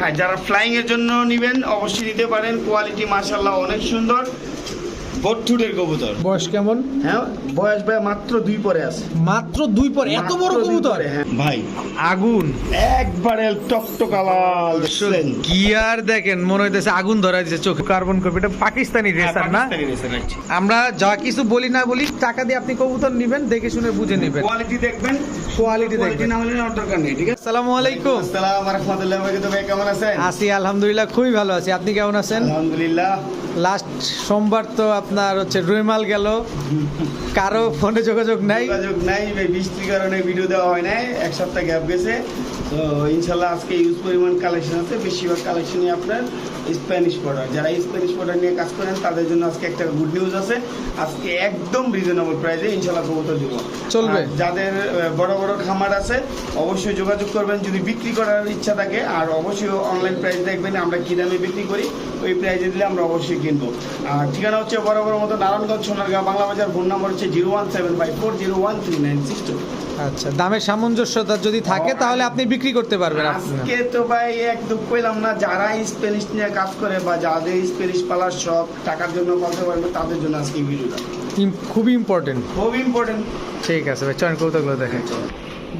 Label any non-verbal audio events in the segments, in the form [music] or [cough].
হ্যাঁ যারা ফ্লাইং এর জন্য নিবেন অবশ্যই নিতে পারেন। কোয়ালিটি মাসাল্লাহ অনেক সুন্দর। কবুতর। বয়স কেমন? হ্যাঁ বয়স ভাই মাত্র দুই পরে আছে। মাত্র দুই পর? এত বড় কবুতর? হ্যাঁ। ভাই আগুন। একবারে টকটকালাল দেখছেন? গিয়ার দেখেন মনে হইতেছে আগুন ধরা চোখে। কার্বন কপি এটা পাকিস্তানি হ্যাঁ, রেসার না। আমরা যা কিছু বলি না বলি টাকা দিয়ে আপনি কবুতর নেবেন দেখে শুনে বুঝে নেবেন। কোয়ালিটি দেখবেন কোয়ালিটি দেখবেন। না হলে দরকার নেই ঠিক আছে? আসসালামু আলাইকুম। আসসালামু রাহমাতুল্লাহি ওয়া বারাকাতুহু ভাই কেমন আছেন? আছি আলহামদুলিল্লাহ খুবই ভালো আছি। আপনি কেমন আছেন? আলহামদুলিল্লাহ। লাস্ট সোমবার তো আপনার হচ্ছে রুইমাল গেল। কারও ফোনে যোগাযোগ নাই। যোগাযোগ নাই বৃষ্টির কারণে ভিডিও দেওয়া হয় নাই। এক সপ্তাহ গ্যাপ গেছে। তো ইনশাল্লাহ আজকে ইউজ পরিমাণ কালেকশন আছে বেশিরভাগ কালেকশনই আপনার স্প্যানিশ প্রোডাক্ট যারা স্প্যানিশ প্রোডাক্ট নিয়ে কাজ করেন তাদের জন্য আজকে একটা গুড নিউজ আছে। আজকে একদম রিজনেবল প্রাইসে ইনশাল্লাহ কবুতর দিব। চলবে। যাদের বড় বড় খামার আছে অবশ্যই যোগাযোগ করবেন। যদি বিক্রি করার ইচ্ছা থাকে আর অবশ্যই অনলাইন প্রাইস দেখবেন আমরা কী দামে বিক্রি করি ওই প্রাইসে দিলে আমরা অবশ্যই কিনবো। আর ঠিকানা হচ্ছে বড় বড় মতো নারায়ণগঞ্জ সোনারগাঁও বাংলা বাজার ফোন নাম্বার হচ্ছে zero one seven five four zero one three nine six two আচ্ছা দামের সামঞ্জস্যতা যদি থাকে তাহলে আপনি বিক্রি করতে পারবেন আজকে তো ভাই একদম কইলাম না যারা স্প্যানিশ নিয়ে কাজ করে বা যাদের স্প্যানিশ পালার শখ টাকার জন্য পালতে পারবে তাদের জন্য আজকে ভিডিওটা। খুবই ইম্পর্টেন্ট খুব ইম্পর্টেন্ট ঠিক আছে ভাই চয়ন কৌতুকগুলো দেখেন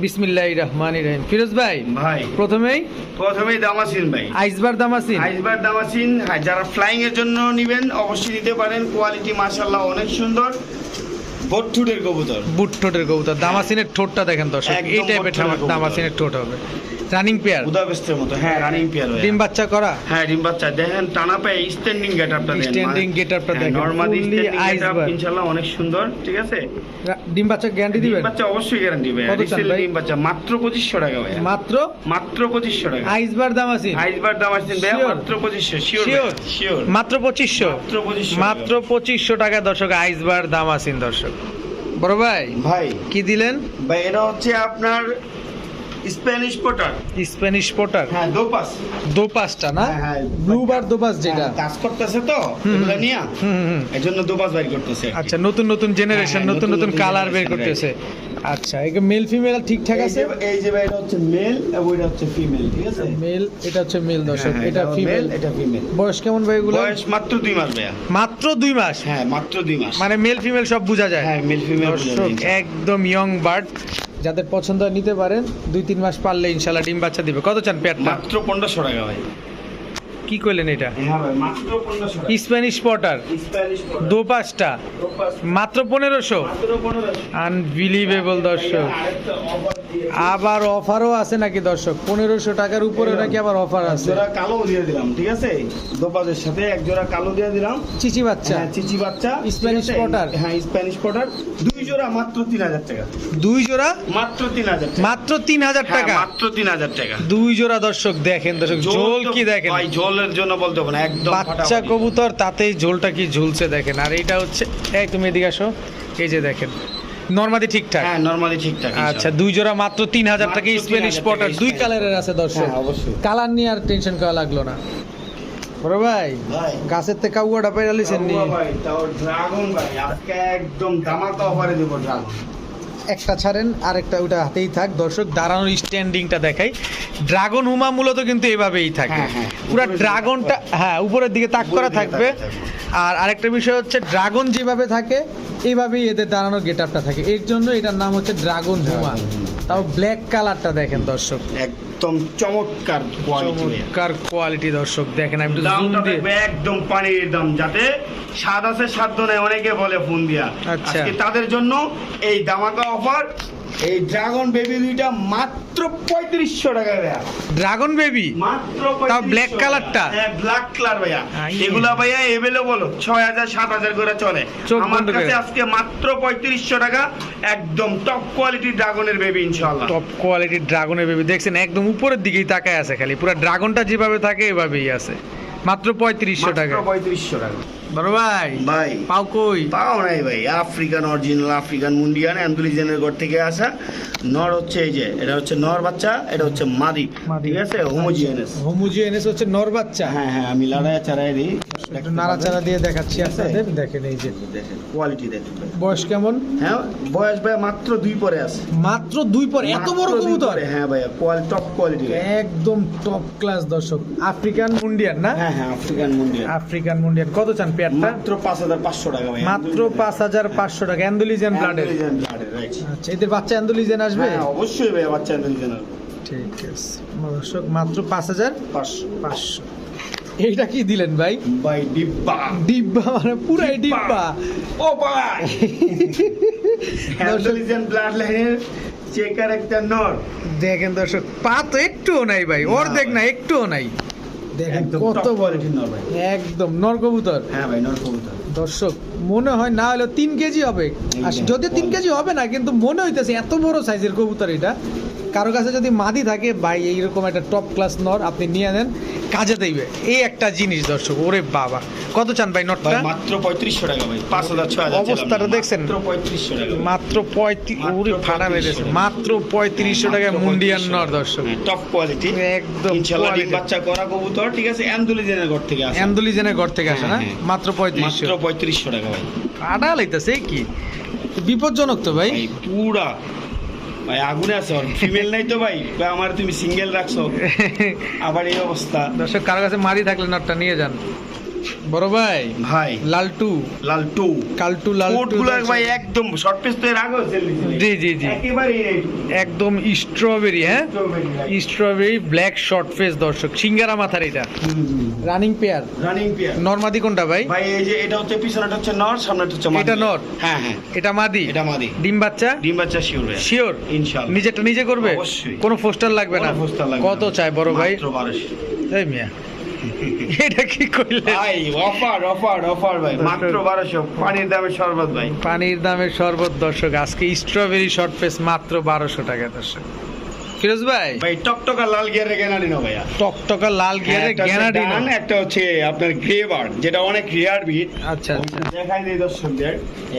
বিসমিল্লাহ রহমান রহিম। ফিরোজ ভাই ভাই। প্রথমেই? প্রথমেই দামাসিন ভাই। আইসবার দামাসিন? আইসবার দামাসিন যারা ফ্লাইং এর জন্য নেবেন অবশ্যই নিতে পারেন। কোয়ালিটি মাশাআল্লাহ অনেক সুন্দর। বট্টুটের কবুতর। বুট ঠোঁটের কবুতর। দামাসিনের ঠোঁটটা দেখেন দর্শক এই টাইপের দামাসিনের ঠোঁট হবে। রানিং পেয়ার উদাবেস্টের মতো। হ্যাঁ রানিং পেয়ার ডিম বাচ্চা করা? হ্যাঁ ডিম বাচ্চা। দেখেন টানা পায়ে স্ট্যান্ডিং গেটআপটা দেখেন। Normally standing getup. ইনশাআল্লাহ অনেক সুন্দর ঠিক আছে? ডিম বাচ্চা গ্যারান্টি ডিম বাচ্চা অবশ্যই গ্যারান্টি ভাই? রিসেল ডিম বাচ্চা মাত্র 2500 টাকা ভাই মাত্র? মাত্র 2500 টাকা। আইসবার দামাসিন আইসবার দাম আসছেন ভাই মাত্র 2500 শিওর শিওর মাত্র পঁচিশশো। মাত্র 2500 মাত্র পঁচিশশো টাকা দর্শক আইসবার দামাসিন দর্শক। বড় ভাই ভাই। কি দিলেন? ভাই এটা হচ্ছে আপনার স্প্যানিশ পোটার স্প্যানিশ পোটার হ্যাঁ দোপাস। দোপাসটা না? হ্যাঁ, হ্যাঁ। ব্লু বার দোপাস যেটা। হ্যাঁ, কাজ করতেছে তো এগুলা নিয়ে। হুম, হুম, হুম। এর জন্য দোপাস বাইর করতেছে আচ্ছা নতুন নতুন জেনারেশন নতুন নতুন কালার বের করতেছে। আচ্ছা মেল ফিমেল ঠিকঠাক আছে? এই যে ভাই এটা হচ্ছে মেল এবং এটা হচ্ছে ফিমেল ঠিক আছে? মেল এটা হচ্ছে মেল দর্শক এটা ফিমেল এটা ফিমেল বয়স কেমন ভাই এগুলো? বয়স মাত্র দুই মাস ভাইয়া। মাত্র দুই মাস? হ্যাঁ মাত্র দুই মাস। মানে মেল ফিমেল সব বোঝা যায়। হ্যাঁ মেল ফিমেল একদম ইয়ং বার্ড যাদের পছন্দ হয় নিতে পারেন দুই তিন মাস পারলে ইনশাল্লাহ ডিম বাচ্চা দিবে। কত চান পেয়ারটা? মাত্র পনেরোশো টাকা ভাই। কি করলেন এটা? স্প্যানিশ পটার দু পাঁচটা মাত্র পনেরোশো? আনবিলিভেবল দর্শক। আবার অফারও আছে নাকি দর্শক? পনেরোশো টাকার উপরে নাকি আবার অফার আছে? জোড়া কালো দিয়ে দিলাম ঠিক আছে? দোপাজের সাথে এক জোড়া কালো দিয়ে দিলাম। চিচি বাচ্চা। হ্যাঁ চিচি বাচ্চা। আছে? Potter। হ্যাঁ স্প্যানিশ পটার দুই জোড়া মাত্র তিন হাজার টাকা। দুই জোড়া? মাত্র তিন হাজার মাত্র তিন হাজার হ্যাঁ, টাকা? মাত্র তিন হাজার টাকা। দুই জোড়া দর্শক দেখেন দর্শক ঝোল কি দেখেন? ভাই ঝোলের জন্য বলতে হবে না একদম বাচ্চা কবুতর তাতেই ঝোলটা কি ঝুলছে দেখেন। আর এইটা হচ্ছে এই তুমি এদিকে আসো। এই যে দেখেন নর্মালি ঠিকঠাক? হ্যাঁ নরমালি ঠিকঠাক আচ্ছা দুই জোড়া মাত্র তিন হাজার টাকা মাত্র স্প্যানিশ পটার দুই কালারের আছে দর্শক। হ্যাঁ অবশ্যই। কালার নিয়ে আর টেনশন করা লাগল না। বড় ভাই গাছের থেকে কাউয়াটা পেয়ে লিছেন নি? ভাই তাও ড্রাগন ভাই। আজকে একদম ধামাকা অফারে দেব ড্রাগন একটা ছাড়েন আর একটা ওটা হাতেই থাক। দর্শক দাঁড়ানোর স্ট্যান্ডিংটা দেখাই। ড্রাগন হুমা মূলত কিন্তু এভাবেই থাকে। হ্যাঁ, হ্যাঁ। পুরো ড্রাগনটা হ্যাঁ উপরের দিকে তাক করা থাকবে থাকবে। আর আরেকটা বিষয় হচ্ছে ড্রাগন যেভাবে থাকে এইভাবেই এদের দাঁড়ানোর গেট আপটা থাকে। এর জন্য এটার নাম হচ্ছে ড্রাগন হুমা তাও ব্ল্যাক কালারটা দেখেন দর্শক। একদম চমৎকার কোয়ালিটি চমৎকার কোয়ালিটি দর্শক দেখেন আমি দামটা একদম পানির দাম যাতে স্বাদ আছে সাধ্য নেই অনেকে বলে ফোন দিয়া। আচ্ছা। আজকে তাদের জন্য এই দামাকা অফার এই ড্রাগন বেবি দুইটা মাত্র পঁয়ত্রিশশো টাকা ভাইয়া। Dragon baby? মাত্র তাও black colourটা? হ্যাঁ ব্ল্যাক কালার ভাইয়া। এগুলা ভাইয়া এভেলেবল ছয় হাজার সাত হাজার করে চলে। আমার কাছে আজকে মাত্র পঁয়ত্রিশশো টাকা একদম টপ কোয়ালিটি ড্রাগনের বেবি ইনশাল্লাহ টপ কোয়ালিটির ড্রাগনের বেবি। দেখছেন একদম উপরের দিকেই তাকায় আছে খালি। পুরো ড্রাগনটা যেভাবে থাকে এভাবেই আছে। মাত্র পঁয়ত্রিশশো টাকা। পঁয়ত্রিশশো টাকা। বড় ভাই ভাই। পাও কই? পাও নাই ভাই আফ্রিকান অরিজিনাল আফ্রিকান মুন্ডিয়ান অ্যান্ডুলিজেনের ঘর থেকে আসা। নর হচ্ছে এই যে এটা হচ্ছে নর বাচ্চা এটা হচ্ছে মাদি। ঠিক আছে? হোমোজিয়ানাস হোমোজিনিয়াস হচ্ছে নর বাচ্চা। হ্যাঁ হ্যাঁ আমি লাড়ায় চাড়াই দিই। একটু নাড়াচাড়া দিয়ে দেখাচ্ছি আপনাদের দেখেন এই যে। দেখেন কোয়ালিটি দেখেন বয়স কেমন? হ্যাঁ বয়স ভাই মাত্র দুই পরে আছে। মাত্র দুই পর এত বড় কবুতর? হ্যাঁ ভাইয়া কোয়ালিটি টপ কোয়ালিটি একদম টপ ক্লাস দর্শক। আফ্রিকান মুন্ডিয়ান না? হ্যাঁ হ্যাঁ আফ্রিকান মুন্ডিয়ান। আফ্রিকান মুন্ডিয়ান কত চান পেয়ারটা মাত্র টাকা ভাই। মাত্র টাকা। ব্লাডের আচ্ছা এদের বাচ্চা আসবে? হ্যাঁ অবশ্যই ভাই বাচ্চা অ্যান্ডুলিজেনের ঠিক আছে। দর্শক মাত্র এইটা কি দিলেন ভাই? ভাই ডিব্বা। ডিব্বা মানে পুরাই ডিব্বা। ও ভাই অ্যান্ডুলিজেন ব্লাড লাইনের চেকার একটা দেখেন দর্শক পা তো একটুও নাই ভাই। অর্ধেক না একটুও নাই। দেখেন একদম কত কত বড়। কোয়ালিটির নর ভাই। একদম নর হ্যাঁ ভাই নর দর্শক মনে হয় না হলে তিন কেজি হবে। আর যদি তিন কেজি হবে না কিন্তু মনে হইতেছে এত বড় সাইজের কবুতর এটা। কারও কাছে যদি মাদি থাকে ভাই এইরকম একটা টপ ক্লাস নর আপনি নিয়ে নেন কাজে দেবে এই একটা জিনিস দর্শক ওরে বাবা। কত চান ভাই নটটা? মাত্র পঁয়ত্রিশশো টাকা ভাই পাঁচ হাজার ছয় হাজার অবস্থাটা দেখছেন? মাত্র পঁয়ত্রিশশো টাকা মাত্র পঁয়ত্রিশ মাত্র ওরে ফাটা মেরেছে। টাকা। মাত্র পঁয়ত্রিশশো টাকায় মুন্ডিয়ান 35 নর দর্শক। টপ কোয়ালিটি একদম। বাচ্চা করা কবুতর ঠিক আছে? অ্যান্ডুলিজেনের ঘর থেকে আসে অ্যান্ডুলিজেনের ঘর থেকে আসে না? হ্যাঁ, হ্যাঁ। মাত্র পঁয়ত্রিশশো। মাত্র পঁয়ত্রিশশো টাকা ভাই। ফাটা লাইতেছে কি? বিপজ্জনক তো ভাই পুরা ভাই আগুনে আছে। ফিমেল নাই তো ভাই। ভাই আমার তুমি সিঙ্গেল রাখছো। [laughs] আবার এই অবস্থা। দর্শক কারও কাছে মারি থাকলে নটটা নিয়ে যান। বড় ভাই ভাই। লালটু। লাল টু কালটু লালটু কোটগুলো ভাই একদম শর্ট পিস তো এর আগেও জি জি জি। একেবারে একদম স্ট্রবেরি হ্যাঁ? স্ট্রবেরি ব্ল্যাক শর্ট ফেস দর্শক। সিঙ্গারা মাথার এটা। রানিং পেয়ার রানিং পিয়ার নর্মাদি কোনটা ভাই? ভাই এই যে এটা হচ্ছে পিছনেটা হচ্ছে নর সামনেটা হচ্ছে মাদি। এটা নর? হ্যাঁ হ্যাঁ। এটা মাদি? এটা মাদি। ডিম বাচ্চা? ডিম বাচ্চা শিওর ভাই। শিওর ইনশাআল্লাহ। নিজেরটা নিজে করবে? অবশ্যই। কোনো পোস্টার লাগবে না? poster লাগবে কত। চাই বড় ভাই? মাত্র 1200 এই মিয়া। এটা কি কইলে ভাই অফার অফার অফার ভাই। মাত্র 1200 পানির দামে শরবত ভাই। পানির দামের শরবত দর্শক আজকে স্ট্রবেরি শর্ট ফেস মাত্র বারোশো টাকা দর্শক। ফিরোজ ভাই? ভাই টকটকা লাল গিয়ারে গ্যানারি না ভাইয়া। টকটকা লাল গ্যানাডিনো। ডান, একটা হচ্ছে আপনার গ্রে বার্ড যেটা অনেক রেয়ার বিট আচ্ছা আচ্ছা। দেখাই দিই দর্শকদের।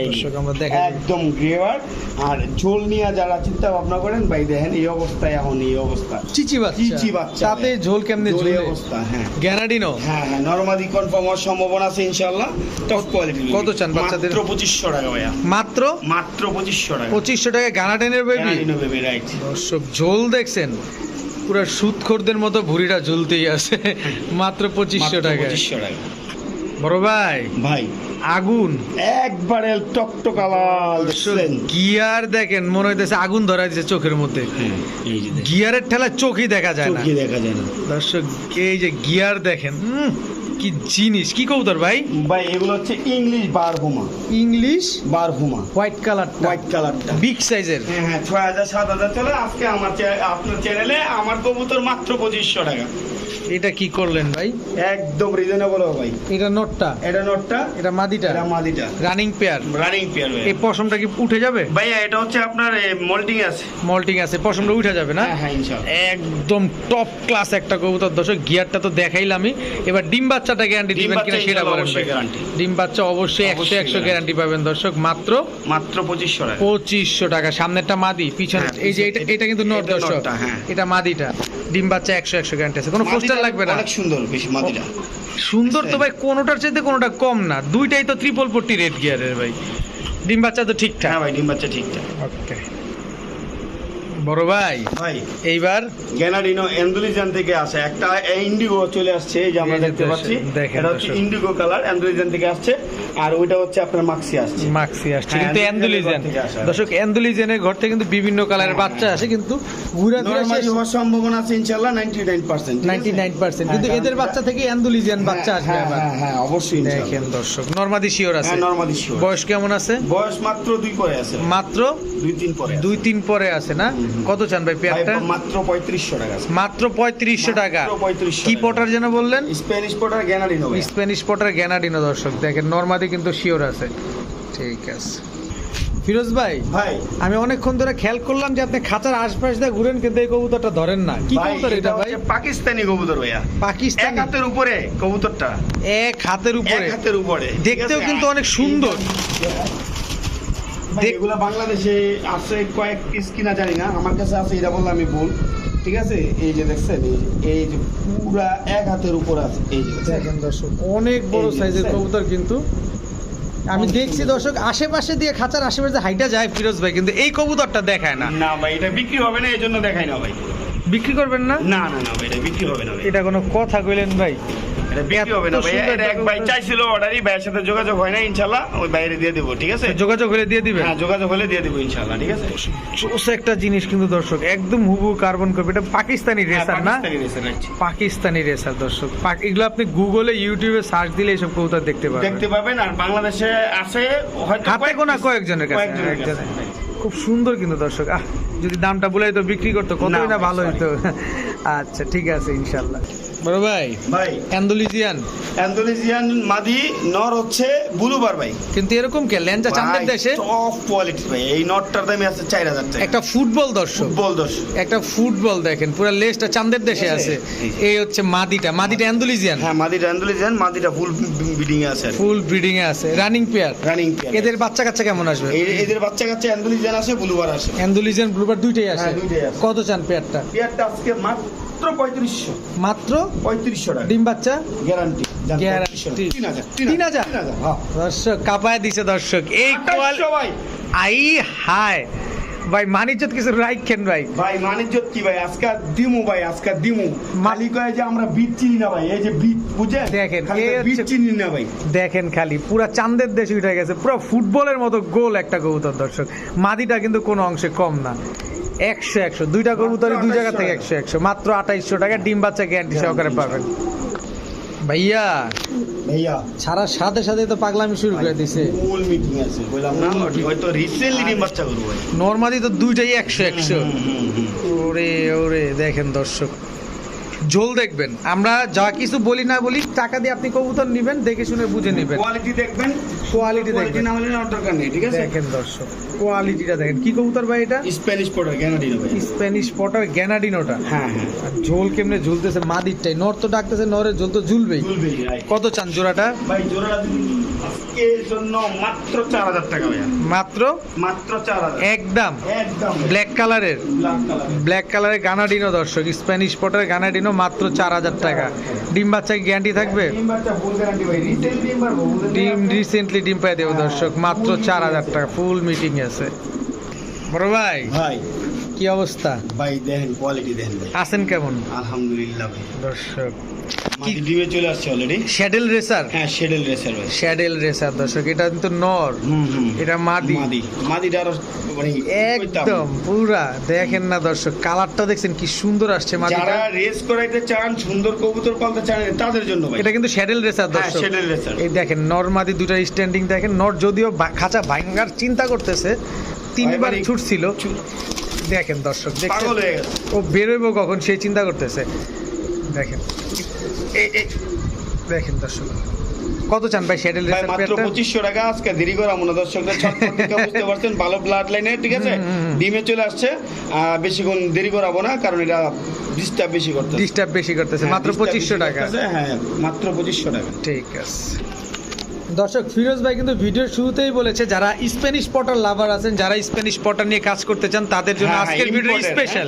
দর্শক আমরা দেখা একদম গ্রে বার্ড আর ঝোল নিয়ে যারা চিন্তা ভাবনা করেন ভাই দেখেন এই অবস্থায় এখন এই অবস্থা। চিচি বাচ্চা। চিচি বাচ্চা তাতে ঝোল কেমনে ঝোলে? অবস্থা হ্যাঁ। গ্যানাডিনো? হ্যাঁ হ্যাঁ নরমাদি কনফার্ম হওয়ার সম্ভাবনা আছে ইনশাআল্লাহ। টপ কোয়ালিটি কত চান বাচ্চাদের? মাত্র পঁচিশশো টাকা ভাইয়া। মাত্র? মাত্র পঁচিশশো টাকা। পঁচিশশো টাকা গানাডেনের বেবি বেবি রাইট দর্শক ঝোল দেখছেন? পুরো সুদখোরদের মতো ভুড়িটা ঝুলতেই আছে। মাত্র পঁচিশশো টাকা পঁচিশশো টাকা বড় ভাই ভাই। আগুন। একবারে টকটকা লাল গিয়ার দেখেন মনে হইতেছে আগুন ধরা দিচ্ছে চোখের মধ্যে। হ্যাঁ। গিয়ারের ঠেলা চোখই দেখা যায় না। দেখা যায় না। দর্শক এই যে গিয়ার দেখেন কি জিনিস? কি কবুতর ভাই? ভাই এগুলো হচ্ছে ইংলিশ বারহুমা। ইংলিশ বারহুমা। হোয়াইট কালারটা হোয়াইট কালারটা বিগ সাইজের হ্যাঁ হ্যাঁ ছয় হাজার সাত হাজার চলে। আজকে আমার আপনার চ্যানেলে আমার কবুতর মাত্র পঁচিশশো টাকা। এটা কি করলেন ভাই? একদম রিজনেবল ভাই। এটা নোটটা? এটা নোটটা? এটা মাদিটা? এটা মাদিটা। রানিং পেয়ার রানিং পেয়ার ভাই। এই পশমটা কি উঠে যাবে? ভাইয়া এটা হচ্ছে আপনার মোল্ডিং আছে। মল্টিং আছে পশমটা উঠে যাবে না? হ্যাঁ হ্যাঁ ইনশাআল্লাহ একদম টপ ক্লাস একটা কবুতর। দর্শক গিয়ারটা তো দেখাইলামই। এবার ডিম বাচ্চাটা গ্যারান্টি দিবেন কিনা সেটা বলেন ডিম বাচ্চা অবশ্যই একশো একশো। গ্যারান্টি পাবেন দর্শক মাত্র মাত্র পঁচিশশো টাকা। পঁচিশশো টাকা। সামনেরটা মাদি পিছনে হ্যাঁ, এই যে এটা এটা কিন্তু নট দর্শক। হ্যাঁ। এটা মাদিটা। ডিম বাচ্চা একশো একশো গ্যারান্টি আছে। কোনো পোস্টার লাগবে না? অনেক সুন্দর বেশি মাদিটা। সুন্দর তো ভাই কোনোটার চাইতে কোনোটা কম না। দুইটাই তো ত্রিপল পট্টি রেড গিয়ারের ভাই। ডিম বাচ্চা তো ঠিকঠাক। হ্যাঁ ভাই ডিম বাচ্চা ঠিকঠাক। ওকে বড় ভাই ভাই। এইবার গ্যানারিনো এন্ডুলিজান থেকে আসে। একটা ইন্ডিগো চলে আসছে এই যে আমরা দেখতে পাচ্ছি। এটা হচ্ছে ইন্ডিগো কালার এন্ডুলিজান থেকে আসছে। আর ওইটা হচ্ছে আপনার মাক্সি আসছে। মাক্সি আসছে হ্যাঁ, কিন্তু অ্যান্ডুলিজেন ঘর। দর্শক অ্যান্ডুলিজেনের ঘর থেকে কিন্তু বিভিন্ন কালারের হ্যাঁ, বাচ্চা হ্যাঁ। আসে কিন্তু ঘুরে নরমালি হওয়ার সম্ভাবনা আছে ইনশাআল্লাহ 99% নাইনটি নাইন পার্সেন্ট কিন্তু হ্যাঁ, এদের বাচ্চা থেকে অ্যান্ডুলিজিয়ান বাচ্চা আসবে হ্যাঁ, আবার। হ্যাঁ হ্যাঁ অবশ্যই দেখেন দর্শক নর্মাদি শিওর আছে। হ্যাঁ নরমালি শিওর। বয়স কেমন আছে? বয়স মাত্র দুই পরে আছে মাত্র দুই তিন পরে দুই তিন পরে আছে না। কত চান ভাই পেয়ারটা? মাত্র পঁয়ত্রিশশো টাকা মাত্র পঁয়ত্রিশশো টাকা। কি পটার যেন বললেন? স্প্যানিশ পটার গ্যানারিনো ভাই। স্প্যানিশ পটার গ্যানাডিনো দর্শক দেখেন নর্মাদি কিন্তু শিওর আছে। ঠিক আছে। ফিরোজ ভাই ভাই। আমি অনেকক্ষণ ধরে খেয়াল করলাম যে আপনি খাঁচার আশপাশ দিয়ে ঘুরেন কিন্তু এই কবুতরটা ধরেন না। কি কবুতর এটা ভাই? পাকিস্তানি কবুতর ভাইয়া। পাকিস্তান? হাতের উপরে কবুতরটা। এক হাতের উপরে। হাতের উপরে। দেখতেও কিন্তু অনেক সুন্দর। এগুলো বাংলাদেশে আছে কয়েক পিস কিনা জানি না আমার কাছে আছে এটা বললাম আমি ভুল। ঠিক আছে? এই যে দেখছেন এই যে- পুরা এক হাতের উপর আছে এই যে? দেখেন দর্শক অনেক বড় সাইজের? কবুতর কিন্তু। আমি দেখছি দর্শক আশেপাশে দিয়ে খাঁচার আশেপাশে হাইটা যায় ফিরোজ ভাই কিন্তু এই কবুতরটা দেখায় না। না ভাই এটা বিক্রি হবে না এই জন্য দেখাই না ভাই। বিক্রি করবেন না? না না না ভাই এটা বিক্রি হবে না এটা কোনো কথা কইলেন ভাই। বিক্রি হবে না এত এটা এক ভাই চাইছিল অর্ডারই ভাইয়ের সাথে যোগাযোগ হয় না ইনশাল্লাহ ওই বাইরে দিয়ে দেবো ঠিক আছে? যোগাযোগ হলে দিয়ে দিবেন? হ্যাঁ যোগাযোগ হলে দিয়ে দেবো ইনশাল্লাহ ঠিক আছে? জোস একটা জিনিস কিন্তু দর্শক একদম হুবু কার্বন কপি এটা পাকিস্তানি রেসার না? পাকিস্তানি racer রাখছি। পাকিস্তানি রেসার দর্শক। এগুলো আপনি গুগলে ইউটিউবে সার্চ দিলে এইসব কবুতর দেখতে পাবেন দেখতে পাবেন আর বাংলাদেশে আছে হয়তো হাতে গোনা কয়েকজনের কাছে। খুব সুন্দর কিন্তু দর্শক। আহ যদি দামটা বলে তো বিক্রি করতো কতই না না ভালো। হইতো। আচ্ছা ঠিক আছে ইনশাল্লাহ বড় ভাই ভাই। অ্যান্ডোলিজিয়ান। অ্যান্ডোনেশিয়ান মাদি নর হচ্ছে বুলুবার ভাই। কিন্তু এরকম কে? ল্যাঞ্চা চান্দের দেশে? টপ কোয়ালিটি ভাই। এই নটটার দামই আছে চার হাজার টাকা। একটা ফুটবল দর্শক। ফুটবল দোষ একটা ফুটবল দেখেন পুরো লেজটা চান্দের দেশে আছে। এই হচ্ছে মাদিটা। মাদিটা অ্যান্ডোলিজিয়ান? হ্যাঁ মাদিটা অ্যান্ডোনেশিয়ান মাদিটা ফুল বিডিং এ আছে। ফুল ব্রিডিং এ আছে। রানিং পেয়ার রানিং এদের বাচ্চা কাচ্চা কেমন আসবে? এদের বাচ্চা কাচ্চা অ্যান্ডোনেশিয়ান আছে বুলুবার আছে অ্যান্ডোলিজিয়ান ব্লুবার দুইটাই আছে হ্যাঁ, দুইটাই আছে। কত চান পেয়ারটা পেয়ারটা আজকে মাত্র পঁয়ত্রিশশো। মাত্র পঁয়ত্রিশশো টাকা। ডিম বাচ্চা? গ্যারান্টি। Guarantee। তিন হাজার। তিন হাজার? তিন হাজার? হ্যাঁ দর্শক কাপায় দিছে দর্শক। এই ভাই। আই হায়। ভাই মানিজ্জত কিছু রাইখেন ভাই। ভাই মানিজ্জত কি ভাই? আজকে দিমু ভাই আজকে দিমু। মালিক কয় যে আমরা বীজ চিনি না ভাই। এই যে বীজ বুঝে দেখেন, বীজ চিনি না ভাই। দেখেন খালি পুরা চান্দের দেশে উঠে গেছে। পুরো ফুটবলের মতো গোল একটা কবুতর দর্শক। মাদিটা কিন্তু কোনো অংশে কম না। একশো একশো। দুইটা গরু কবুতরই দুই জায়গা থেকে একশো একশো। মাত্র আঠাইশশো টাকা ডিম বাচ্চা গ্যারান্টি সহকারে পাবেন। ভাইয়া ভাইয়া। ছাড়ার সাথে সাথে তো পাগলামি শুরু করে দিছে। ফুল মিটিং আছে বললাম না হয়তো রিসেন্টলি ডিম বাচ্চা করব। ভাই নর্মালি তো দুইটাই একশো একশো। ওরে ওরে দেখেন দর্শক। ঝোল দেখবেন। আমরা যা কিছু বলি না বলি টাকা দিয়ে আপনি কবুতর নিবেন দেখে শুনে বুঝে নেবেন। কোয়ালিটি দেখবেন কোয়ালিটি দেখবেন। না হলে দরকার নেই ঠিক আছে? দেখেন দর্শক কোয়ালিটিটা দেখেন। কি কবুতর ভাই এটা? স্প্যানিশ পটার গ্যানাডিনো ভাই। স্প্যানিশ পটার গ্যানাডিনোটা হ্যাঁ হ্যাঁ। আর ঝোল কেমনে ঝুলতেছে মাদিরটাই। নর তো ডাকতেছে নরের ঝোল তো ঝুলবেই। কত চান জোড়াটা? ভাই জোড়াটা আজকের জন্য মাত্র চার হাজার টাকা ভাইয়া। মাত্র? মাত্র চার হাজার। একদম। একদম। ব্ল্যাক কালারের ব্ল্যাক ব্ল্যাক কালারের গানাডিনো দর্শক স্প্যানিশ পটার গানাডিনো মাত্র চার হাজার টাকা। ডিম বাচ্চা গ্যারান্টি থাকবে? ডিম বাচ্চা ফুল গ্যারান্টি ভাই। রিটেল ডিম পারব ডিম রিসেন্টলি ডিম পাই দেবো দর্শক মাত্র চার হাজার টাকা ফুল মিটিং আছে। বড় ভাই ভাই। কি অবস্থা? ভাই দেখেন কোয়ালিটি দেখেন আছেন কেমন? আলহামদুলিল্লাহ দর্শক মাটি ডিমে চলে আসছে অলরেডি শ্যাডেল রেসার হ্যাঁ শেডেল রেসার ভাই। শ্যাডেল রেসার দর্শক এটা কিন্তু নর। হুম হুম। এটা মাদি। মাদি। মাদিটা আরও মানে একদম পুরা। দেখেন না দর্শক কালারটা দেখছেন কি সুন্দর আসছে মাদিটা। যারা রেস করাইতে চান সুন্দর কবুতর পালতে চান তাদের জন্য ভাই। এটা কিন্তু শ্যাডেল রেসার হ্যাঁ দর্শক। শেডেল রেসার এই দেখেন নর মাদি দুটা স্ট্যান্ডিং দেখেন। নর যদিও খাঁচা ভাঙ্গার চিন্তা করতেছে তিনবার ছুটছিল। দেখেন দর্শক পাগল ও বেরোবো কখন সে চিন্তা করতেছে। দেখেন। দেখেন দর্শক কত চান ভাই মাত্র পঁচিশশো টাকা আজকে দেরি করা দর্শকদের। [laughs] বুঝতে পারছেন ভালো ব্লাড লাইনে ঠিক আছে। ডিমে চলে আসছে। বেশিক্ষণ দেরি করাবো না কারণ এটা ডিস্টার্ব বেশি করতে ডিস্টার্ব বেশি করতেছে মাত্র পঁচিশশো টাকা। হ্যাঁ মাত্র পঁচিশশো টাকা। ঠিক আছে। দর্শক ফিরোজ ভাই কিন্তু ভিডিওর শুরুতেই বলেছে যারা স্প্যানিশ পটার লাভার আছেন যারা স্প্যানিশ পটার নিয়ে কাজ করতে চান তাদের জন্য হ্যাঁ, আজকের হ্যাঁ, ভিডিও স্পেশাল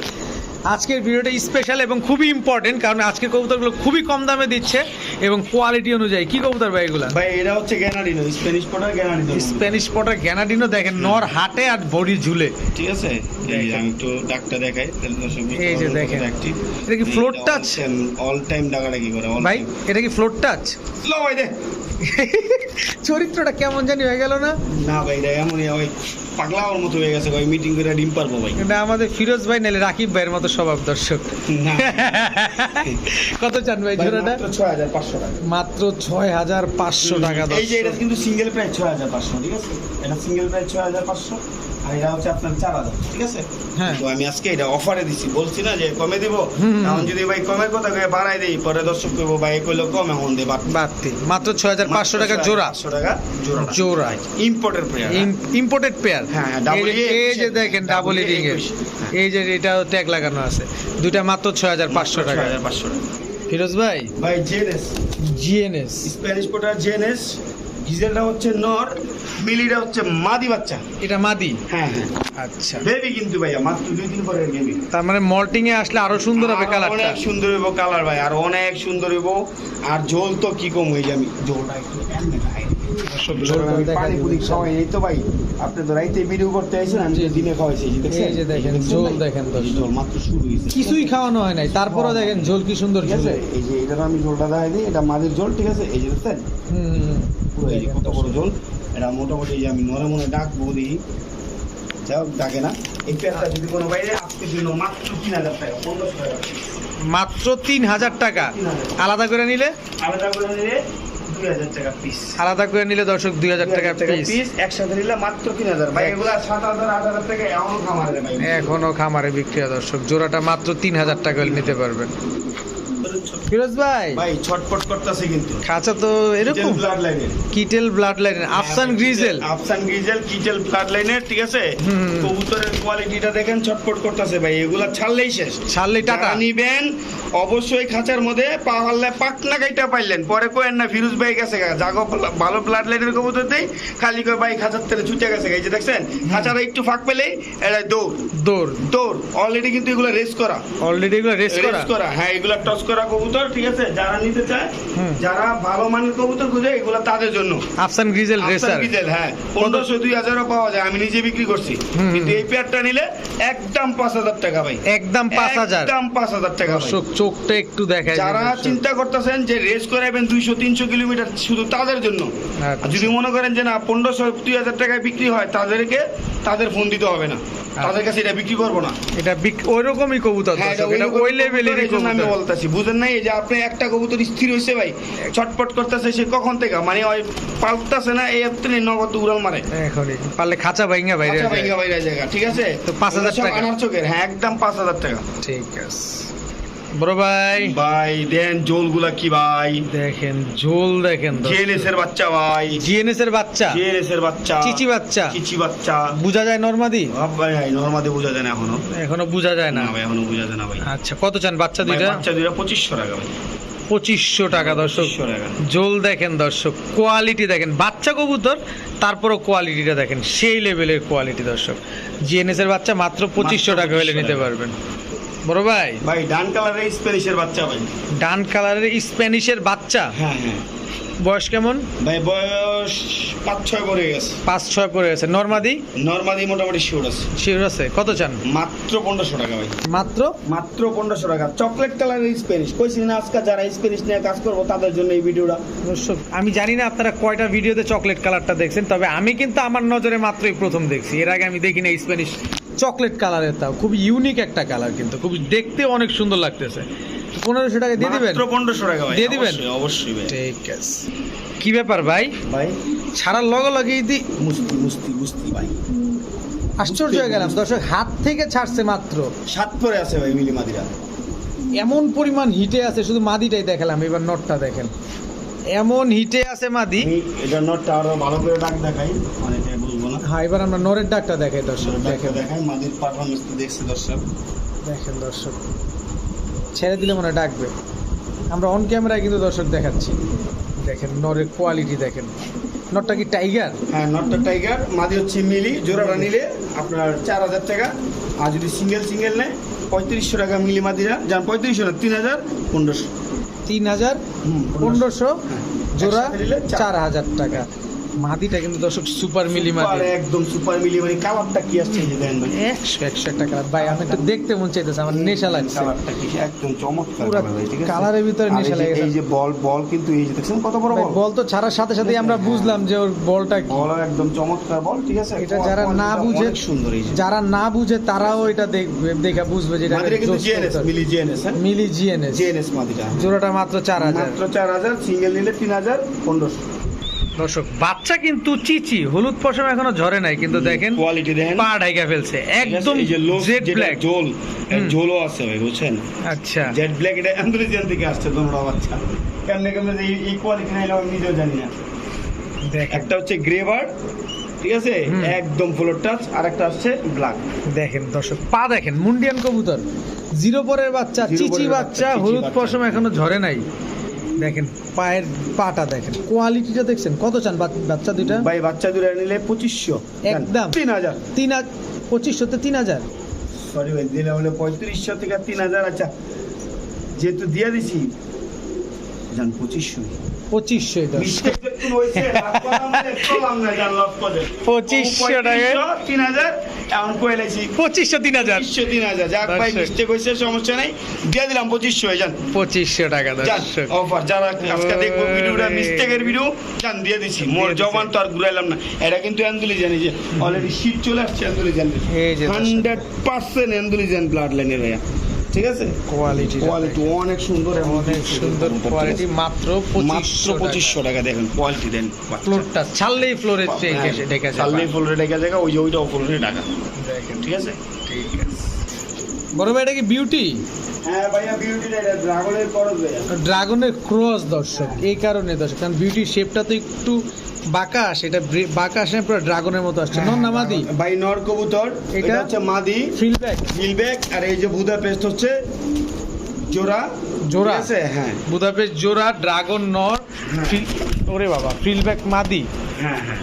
আজকের ভিডিওটা স্পেশাল এবং খুবই ইম্পর্টেন্ট কারণ আজকের কবুতরগুলো খুবই কম দামে দিচ্ছে এবং কোয়ালিটি অনুযায়ী। কি কবুতর ভাই এগুলা? ভাই এটা হচ্ছে Granadino Spanish pouter Granadino Spanish pouter Granadino দেখেন নর হাটে আর বডি ঝুলে। ঠিক আছে? এই আমি তো ডাকটা দেখাই এই যে দেখেন। এটা কি float touch touch? all time- all কি করে ভাই এটা কি ফ্লোর টাচ লো ভাই দে। [laughs] চরিত্রটা কেমন জানি হয়ে গেল না? না ভাই রে এমনই ওই পাগলা ওর মতো হয়ে গেছে ভাই মিটিং করে ডিম পারব ভাই। না আমাদের ফিরোজ ভাই নালে রাকিব ভাইয়ের মতো স্বভাব দর্শক। [laughs] কত চান ভাই জোড়াটা? মাত্র 6500 টাকা। মাত্র ছয় হাজার পাঁচশো টাকা এই যে এটা কিন্তু সিঙ্গেল প্রাইস ছয় হাজার পাঁচশো ঠিক আছে? এটা সিঙ্গেল প্রাইস ছয় হাজার পাঁচশো। আর এটা হচ্ছে আপনার চার হাজার ঠিক আছে? হ্যাঁ। তো আমি আজকে এটা অফারে দিছি বলছি না যে কমে দিব। এখন যদি ভাই কমের কথা কয়ে বাড়াই দিই পরে দর্শক করব ভাই কইলো কম দে বাড়তি। মাত্র ছয় হাজার পাঁচশো টাকা জোড়া। পাঁচশো টাকা জোড়া। জোড়া। ইম্পোর্টের প্লেয়ার ইম্পোর্টেড পেয়ার হ্যাঁ, এই যে দেখেন ডাবল। এই যে এটা ট্যাগ লাগানো আছে। দুইটা মাত্র ছয় হাজার পাঁচশো টাকা। পাঁচশো টাকা। ফিরোজ ভাই? ভাই জেনেস জিএনএস স্প্যানিশ পোটার জেনেস ডিজেলটা হচ্ছে নর মিলিটা হচ্ছে মাদি বাচ্চা। এটা মাদি? হ্যাঁ হ্যাঁ। আচ্ছা। বেবি কিন্তু ভাইয়া মাত্র দুই দিন পরে বেবি তার মানে মল্টিং এ আসলে আরও সুন্দর হবে কালারটা অনেক সুন্দর হইব কালার ভাই আর অনেক সুন্দর হইব। আর ঝোল তো কি কম হয়ে যাবে ঝোলটা একটু দেখেন, দেখেন কিছুই খাওয়ানো হয় নাই। তারপরও দেখেন ঝোল কি সুন্দর ঠিক আছে? এই যে এটার আমি ঝোলটা দেখাই দিই এটা মাদের ঝোল ঠিক আছে? এই যে দেখছেন? পুরো এই যে কত বড় ঝোল এটা মোটামুটি যে আমি নরম মনে ডাকবো দিই। যাও ডাকে না। এই পেয়ারটা যদি কোনো বাইরে আজকে জন্য মাত্র তিন হাজার টাকা পনেরোশো টাকা। মাত্র তিন হাজার টাকা? আলাদা করে নিলে? আলাদা করে নিলে আলাদা করে নিলে দর্শক দুই হাজার টাকা পিস পিস একসাথে নিলে মাত্র তিন হাজার। ভাই এগুলা সাত হাজার আট হাজার টাকা এমন খামারে ভাই এখনও খামারে বিক্রি হয় দর্শক। জোড়াটা মাত্র তিন হাজার টাকা নিতে পারবেন। ফিরোজ ভাই। ভাই ছটপট করতেছে কিন্তু। খাঁচা তো এরকম? ব্লাড লাইনের কিটেল ব্লাড লাইন আফসান গ্রিজেল। আফসান গ্রিজেল কিটেল ব্লাড লাইনের ঠিক আছে? কবুতরের কোয়ালিটিটা দেখেন ছটপট করতেছে ভাই। এগুলা ছাড়লেই শেষ। ছাড়লেই টাটা। নিবেন অবশ্যই খাঁচার মধ্যে পা পারলে পাকনা গাইটা পাইলেন। পরে কোয়েন না ফিরোজ ভাই গেছে। জাগো ভালো ব্লাড লাইনের কবুতর দেই। খালি কয় ভাই খাঁচার তেলে ছুটে গেছে গা। এই যে দেখছেন খাঁচারা একটু ফাঁক পেলেই এটা দৌড়। দৌড়। দৌড়। অলরেডি কিন্তু এগুলো রেস করা। অলরেডি এগুলো রেস করা। রেস করা। হ্যাঁ এগুলা টস করা। কবুতর ঠিক আছে? যারা নিতে চায় যারা ভালো মানের কবুতর খুঁজে এগুলা তাদের জন্য। আফসান গ্রিজেল রেসার ডিজেল, হ্যাঁ। পনেরোশো দুই হাজারও পাওয়া যায়। আমি নিজে বিক্রি করছি। কিন্তু এই পেয়ারটা নিলে একদম পাঁচ হাজার টাকা ভাই। একদম পাঁচ হাজার। একদম পাঁচ হাজার টাকা ভাই। চোখটা একটু যারা চিন্তা করতেছেন যে রেস করাবেন দুইশো তিনশো কিলোমিটার শুধু তাদের জন্য। আচ্ছা। যদি মনে করেন যে না পনেরোশো দুই হাজার টাকায় বিক্রি হয় তাদেরকে তাদের ফোন দিতে হবে না। তাদের কাছে এটা বিক্রি করব না। এটা ওইরকমই কবুতর হ্যাঁ, এটা ওই লেভেলেরই কবুতর, জন্য আমি বলতেছি বুঝেন নাই যে আপনি একটা কবুতর স্থির হয়েছে ভাই ছটপট করতেছে সে কখন থেকে? মানে ওই পালতাছে না এই আপনি নগদ উড়াল মারে। এখনই। পারলে খাঁচা ভাইঙ্গা বাইরে খাঁচা। ভাইঙ্গা বাইরে জায়গা ঠিক আছে? তো 5,000 হাজার টাকা। আনার চোখের হ্যাঁ একদম পাঁচ হাজার টাকা। ঠিক আছে। বড় ভাই। ভাই দেন জোলগুলা কি ভাই? দেখেন ঝোল দেখেন জিএনএস এর বাচ্চা ভাই। জিএনএস এর বাচ্চা। জিএনএস এর বাচ্চা। চিচি বাচ্চা। চিচি বাচ্চা। বুঝা যায় নর্মাদি? ভাই ভাই নর্মাদে বোঝা যায় না এখনও। এখনও বুঝা যায় না। ভাই এখনও বোঝা যায় না ভাই। আচ্ছা কত চান বাচ্চা দুইটা? বাচ্চা দুইটা পঁচিশশো টাকা ভাই। পঁচিশশো টাকা দর্শক। জোল দেখেন দর্শক। কোয়ালিটি দেখেন। বাচ্চা কবুতর তারপরও কোয়ালিটিটা দেখেন। সেই লেভেলের কোয়ালিটি দর্শক। জিএনএস এর বাচ্চা মাত্র পঁচিশশো টাকা হলে নিতে পারবেন। বড় ভাই। ভাই ডান কালারের স্প্যানিশের বাচ্চা ভাই। ডান কালারের স্প্যানিশের বাচ্চা? হ্যাঁ হ্যাঁ। বয়স কেমন? ভাই বয়স পাঁচ ছয় পরে গেছে। পাঁচ ছয় পড়ে গেছে। নর্মাদি? নর্মাদি মোটামুটি শিওর আছে। শিওর আছে। কত চান? মাত্র পনেরোশো টাকা ভাই। মাত্র? মাত্র পনেরোশো টাকা। চকলেট কালারের স্প্যানিশ কইছি না আজকে যারা স্প্যানিশ নিয়ে কাজ করব তাদের জন্য এই ভিডিওটা। আমি জানি না আপনারা কয়টা ভিডিওতে চকলেট কালারটা দেখছেন তবে আমি কিন্তু আমার নজরে মাত্রই প্রথম দেখছি। এর আগে আমি দেখি না স্প্যানিশ চকলেট কালারের তাও খুব ইউনিক একটা কালার কিন্তু। খুব দেখতে অনেক সুন্দর লাগতেছে। পনেরোশো টাকা দিয়ে দিবেন? পনেরোশো টাকা দিয়ে দিবেন? অবশ্যই, ঠিক আছে। কি ব্যাপার ভাই? ভাই? ছাড়ার লগে লগেই দি মুস্তি মুস্তি মুস্তি ভাই। আশ্চর্য হয়ে গেলাম। দর্শক হাত থেকে ছাড়ছে মাত্র। সাত পরে আছে ভাই মিলিমাদিরা এমন পরিমাণ হিটে আছে শুধু মাদিটাই দেখালাম এবার নটটা দেখেন। এমন হিটে আছে মাদি। এটা নটটা আরও ভালো করে ডাক দেখাই মানে বলব না। হ্যাঁ এবার আমরা নরের ডাকটা দেখাই দর্শক দেখেন। দেখাই মাদির পারফরমেন্স তো দেখছি দর্শক। দেখেন দর্শক। ছেড়ে দিলে মনে ডাকবে। আমরা অন ক্যামেরায় কিন্তু দর্শক দেখাচ্ছি। দেখেন নরের কোয়ালিটি দেখেন। নটটা কি টাইগার হ্যাঁ নটটা টাইগার মাদি হচ্ছে মিলি জোড়াটা নিলে আপনার চার হাজার টাকা। আর যদি সিঙ্গেল সিঙ্গেল নেয় পঁয়ত্রিশশো টাকা মিলি মাদিরা। যান পঁয়ত্রিশশো না তিন হাজার পনেরোশো। তিন হাজার পনেরোশো। হ্যাঁ। জোড়া। চার হাজার টাকা। মাদিটা কিন্তু দর্শক সুপার মিলি মাদি একদম সুপার মিলি মানে কালারটা কি আসছে যে দেন ভাই? একশো একশো একটা কালার। ভাই আমি একটু দেখতে মন চাইতেছে আমার নেশা লাগছে। কালারটা কি? একদম চমৎকার ভাই, ঠিক আছে? কালারের ভিতরে নেশা যে- এই যে বল বল কিন্তু এই যে দেখছেন কত বড় বল? বল তো ছাড়ার সাথে সাথে আমরা বুঝলাম যে ওর বলটা কি। বল একদম চমৎকার বল ঠিক আছে? এটা যারা না বুঝে সুন্দর এই যারা না বুঝে তারাও এটা দেখবে দেখে বুঝবে যে এটা কিন্তু জিএনএস। মিলি জিএনএস হ্যাঁ? মিলি জিএনএস জিএনএস মাদিরা জোড়াটা মাত্র চার হাজার। মাত্র চার হাজার সিঙ্গেল নিলে তিন হাজার পনেরোশো। দর্শক বাচ্চা কিন্তু চিচি হলুদ পশম এখনও ঝরে নাই কিন্তু দেখেন কোয়ালিটি দেখেন। পা ঢাইকা ফেলছে একদম জেড ব্ল্যাক হুম। ঝোলও আছে ভাই বুঝছেন? আচ্ছা। জেড ব্ল্যাক এটা থেকে আসছে তোমরা বাচ্চা। কেমনে কেমনে যে এই- কোয়ালিটি নাইলে আমি নিজেও জানি না। একটা হচ্ছে গ্রে বার্ড ঠিক আছে? একদম ফ্লোর টাচ আর একটা হচ্ছে ব্ল্যাক দেখেন দর্শক পা দেখেন মুন্ডিয়ান কবুতর। জিরো পরের বাচ্চা চিচি বাচ্চা, হলুদ পশম এখনও ঝরে নাই। দেখেন পায়ের পাটা দেখেন। কোয়ালিটিটা দেখছেন? কত চান বাচ- বাচ্চা দুইটা? ভাই বাচ্চা দুইটা নিলে পঁচিশশো। একদম। তিন হাজার। তিন পঁচিশশোতে তিন হাজার। সরি ভাই দিলে হলে পঁয়ত্রিশশো থেকে তিন হাজার। আচ্ছা যেহেতু দিয়ে দিছি যান পঁচিশশো। পঁচিশশো দর্শক মিস্টেক একটু হয়েছে, লাভ করলাম না, করলাম না, জান, লাভ করে। 2500 টাকা। তিন হাজার, এমন করে লেছি। পঁচিশশো তিন হাজার তিন হাজার। যাক ভাই, দর্শক। হয়েছে, সমস্যা নাই। দিয়ে দিলাম 2500, জান। পঁচিশশো টাকা জান, যারা আজকে দেখব ভিডিওটা, mistake ভিডিও, জান, দিয়ে দিছি। মোর জবান তো আর ঘুরাইলাম না। এটা কিন্তু যে, already শীত চলে আসছে। 100% অ্যান্ডুলিজান blood ভাইয়া। ঠিক আছে? কোয়ালিটি কোয়ালিটি অনেক সুন্দর অনেক সুন্দর কোয়ালিটি মাত্র মাত্র পঁচিশশো টাকা। দেখেন কোয়ালিটি দেন ফ্লোরটা ছাড়লেই ফ্লোরে হ্যাঁ, ডেকে চাললেই ফুলরে ডেকে জায়গা ওই যে ওইটাও ফুলরে ঢাকা। দেখেন। ঠিক আছে? ঠিক আছে। বড় ভাই এটা কি বিউটি হ্যাঁ ভাইয়া বিউটি এটা ড্রাগনের করজ ভাইয়া। ড্রাগনের ক্রস দর্শক এই কারণে দর্শক কারণ বিউটির শেপটা তো একটু বাঁকা এটা বাকাশ আসে পুরো ড্রাগনের মতো আসছে। নন মাদি? ভাই নর কবুতর এটা? হচ্ছে মাদি। ফিলব্যাক? ফিলব্যাক আর এই যে বুদা পেস্ট হচ্ছে জোড়া। জোড়া? আছে? হ্যাঁ। বুদা পেস্ট জোড়া ড্রাগন নর হ্যাঁ। ওরে বাবা ফিলব্যাক মাদি? হ্যাঁ হ্যাঁ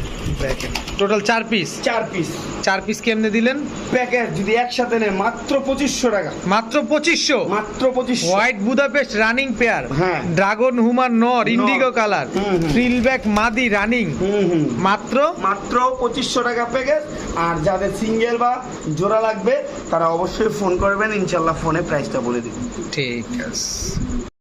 টোটাল চার পিস চার পিস চার পিস কেমনে দিলেন? প্যাকেজ যদি একসাথে নেয় মাত্র পঁচিশশো টাকা। মাত্র পঁচিশশো? মাত্র পঁচিশশো। হোয়াইট বুদাপেস্ট রানিং পেয়ার হ্যাঁ। ড্রাগন হুমার নর ইন্ডিগো কালার। ফিলব্যাক মাদি রানিং হুম হুম। মাত্র? মাত্র পঁচিশশো টাকা প্যাকেজ আর যাদের সিঙ্গেল বা জোড়া লাগবে তারা অবশ্যই ফোন করবেন ইনশাল্লাহ ফোনে প্রাইসটা বলে দিবেন। ঠিক আছে।